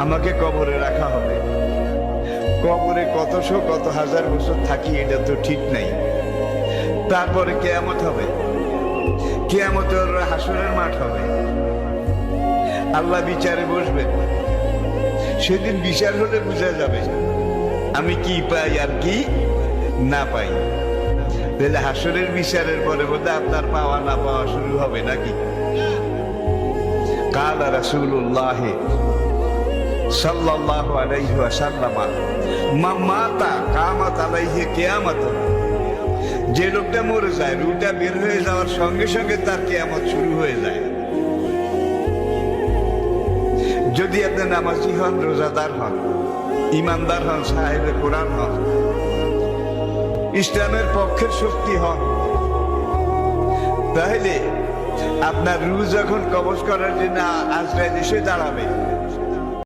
আমাকে কবরে রাখা হবে। কবরে কতশো কত হাজার বছর থাকি, এটা তো ঠিক নাই। তারপরে কেয়ামত হবে। কেয়ামত হাসরের মাঠ হবে। আল্লাহ বিচারে বসবেন। সেদিন বিচার হলে বোঝা যাবে আমি কি পাই আর কি না পাই। তাহলে হাসরের বিচারের পরে বোধহয় আপনার পাওয়া না পাওয়া শুরু হবে নাকি? কালা রাসূলুল্লাহ সাল্লাল্লাহু আলাইহি ওয়াসাল্লাম মা মাতা কামাত আলাইহি কিয়ামত। যে লোকটা মরে যায় রুটা বের হয়ে যাওয়ার সঙ্গে সঙ্গে তার কেয়ামত শুরু হয়ে যায়। যদি আপনি নামাজি হন, রোজাদার হন, ইমানদার হন সাহেবের কোরআন হন, ইসলামের পক্ষের শক্তি হন, তাহলে আপনার রু যখন কবজ করার জন্য আজরাইল এসে দাঁড়াবে